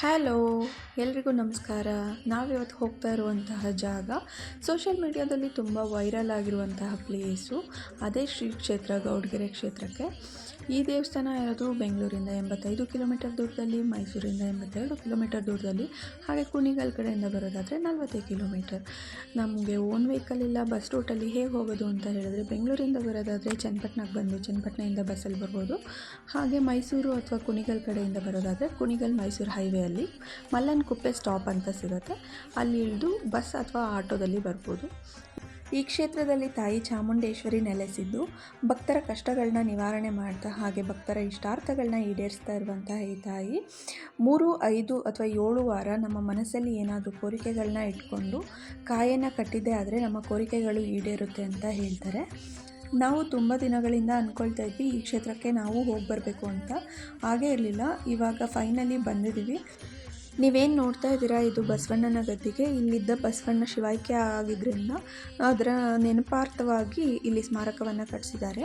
Hello, ಎಲ್ರಿಗೂ ನಮಸ್ಕಾರ. ನಾವಿವತ್ತು ಹೋಗ್ತಾ ಇರುವಂತಹ ಜಾಗ ಸೋಷಿಯಲ್ ಮೀಡಿಯಾದಲ್ಲಿ ತುಂಬ ವೈರಲ್ ಆಗಿರುವಂತಹ ಪ್ಲೇಸು ಅದೇ ಶ್ರೀ ಕ್ಷೇತ್ರ, ಗೌಡ್ಗೆರೆ ಕ್ಷೇತ್ರಕ್ಕೆ. ಈ ದೇವಸ್ಥಾನ ಇರೋದು ಬೆಂಗಳೂರಿಂದ ಎಂಬತ್ತೈದು ಕಿಲೋಮೀಟರ್ ದೂರದಲ್ಲಿ, ಮೈಸೂರಿಂದ ಎಂಬತ್ತೆರಡು ಕಿಲೋಮೀಟರ್ ದೂರದಲ್ಲಿ, ಹಾಗೆ ಕುಣಿಗಲ್ ಕಡೆಯಿಂದ ಬರೋದಾದರೆ ನಲವತ್ತೈದು ಕಿಲೋಮೀಟರ್ ನಮಗೆ ಓನ್ ವೆಹಿಕಲ್ ಇಲ್ಲ ಬಸ್ ರೂಟಲ್ಲಿ ಹೇಗೆ ಹೋಗೋದು ಅಂತ ಹೇಳಿದ್ರೆ ಬೆಂಗಳೂರಿಂದ ಬರೋದಾದರೆ ಚನ್ನಪಟ್ಟಣಕ್ಕೆ ಬಂದು ಚನ್ನಪಟ್ಟಣದಿಂದ ಬಸ್ಸಲ್ಲಿ ಬರ್ಬೋದು. ಹಾಗೆ ಮೈಸೂರು ಅಥವಾ ಕುಣಿಗಲ್ ಕಡೆಯಿಂದ ಬರೋದಾದರೆ ಕುಣಿಗಲ್ ಮೈಸೂರು ಹೈವೇಯಲ್ಲಿ ಮಲ್ಲನ್ ಕುಪ್ಪೆ ಸ್ಟಾಪ್ ಅಂತ ಸಿಗುತ್ತೆ. ಅಲ್ಲಿ ಇಳಿದು ಬಸ್ ಅಥವಾ ಆಟೋದಲ್ಲಿ ಬರ್ಬೋದು. ಈ ಕ್ಷೇತ್ರದಲ್ಲಿ ತಾಯಿ ಚಾಮುಂಡೇಶ್ವರಿ ನೆಲೆಸಿದ್ದು, ಭಕ್ತರ ಕಷ್ಟಗಳನ್ನ ನಿವಾರಣೆ ಮಾಡ್ತಾ ಹಾಗೆ ಭಕ್ತರ ಇಷ್ಟಾರ್ಥಗಳನ್ನ ಈಡೇರಿಸ್ತಾ ಇರುವಂತಹ ಈ ತಾಯಿ. ಮೂರು, ಐದು ಅಥವಾ ಏಳು ವಾರ ನಮ್ಮ ಮನಸ್ಸಲ್ಲಿ ಏನಾದರೂ ಕೋರಿಕೆಗಳನ್ನ ಇಟ್ಕೊಂಡು ಕಾಯನ್ನು ಕಟ್ಟಿದೆ ಆದರೆ ನಮ್ಮ ಕೋರಿಕೆಗಳು ಈಡೇರುತ್ತೆ ಅಂತ ಹೇಳ್ತಾರೆ. ನಾವು ತುಂಬ ದಿನಗಳಿಂದ ಅಂದ್ಕೊಳ್ತಾ ಇದ್ವಿ ಈ ಕ್ಷೇತ್ರಕ್ಕೆ ನಾವು ಹೋಗಿ ಬರಬೇಕು ಅಂತ. ಹಾಗೇ ಇರಲಿಲ್ಲ. ಇವಾಗ ಫೈನಲಿ ಬಂದಿದ್ದೀವಿ. ನೀವೇನು ನೋಡ್ತಾ ಇದ್ದೀರಾ ಇದು ಬಸವಣ್ಣನ ಗದ್ದಿಗೆ ಇಲ್ಲಿದ್ದ ಬಸವಣ್ಣ ಶಿವಾಯ್ಕೆ ಆಗಿದ್ದರಿಂದ ಅದರ ನೆನಪಾರ್ಥವಾಗಿ ಇಲ್ಲಿ ಸ್ಮಾರಕವನ್ನು ಕಟ್ಟಿಸಿದ್ದಾರೆ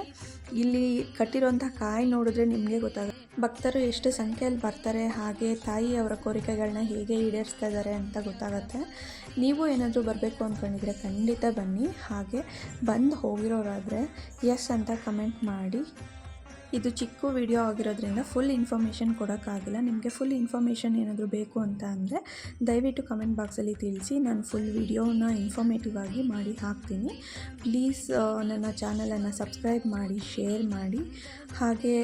ಇಲ್ಲಿ ಕಟ್ಟಿರುವಂಥ ಕಾಯಿ ನೋಡಿದ್ರೆ ನಿಮಗೆ ಗೊತ್ತಾಗುತ್ತೆ. ಭಕ್ತರು ಎಷ್ಟು ಸಂಖ್ಯೆಯಲ್ಲಿ ಬರ್ತಾರೆ, ಹಾಗೆ ತಾಯಿ ಅವರ ಕೋರಿಕೆಗಳನ್ನ ಹೇಗೆ ಈಡೇರಿಸ್ತಾ ಇದ್ದಾರೆ ಅಂತ ಗೊತ್ತಾಗುತ್ತೆ. ನೀವು ಏನಾದರೂ ಬರಬೇಕು ಅಂದ್ಕೊಂಡಿದ್ರೆ ಖಂಡಿತ ಬನ್ನಿ. ಹಾಗೆ ಬಂದು ಹೋಗಿರೋರಾದರೆ ಎಸ್ ಅಂತ ಕಮೆಂಟ್ ಮಾಡಿ. ಇದು ಚಿಕ್ಕ ವಿಡಿಯೋ ಆಗಿರೋದ್ರಿಂದ ಫುಲ್ ಇನ್ಫಾರ್ಮೇಷನ್ ಕೊಡೋಕ್ಕಾಗಿಲ್ಲ. ನಿಮಗೆ ಫುಲ್ ಇನ್ಫಾರ್ಮೇಷನ್ ಏನಾದರೂ ಬೇಕು ಅಂತ ಅಂದರೆ ದಯವಿಟ್ಟು ಕಮೆಂಟ್ ಬಾಕ್ಸಲ್ಲಿ ತಿಳಿಸಿ. ನಾನು ಫುಲ್ ವಿಡಿಯೋನ ಇನ್ಫಾರ್ಮೇಟಿವ್ ಆಗಿ ಮಾಡಿ ಹಾಕ್ತೀನಿ. ಪ್ಲೀಸ್ ನನ್ನ ಚಾನಲನ್ನು ಸಬ್ಸ್ಕ್ರೈಬ್ ಮಾಡಿ ಶೇರ್ ಮಾಡಿ. ಹಾಗೆ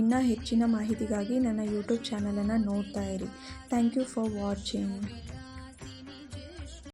ಇನ್ನೂ ಹೆಚ್ಚಿನ ಮಾಹಿತಿಗಾಗಿ ನನ್ನ ಯೂಟ್ಯೂಬ್ ಚಾನಲನ್ನು ನೋಡ್ತಾ ಇರಿ. Thank you for watching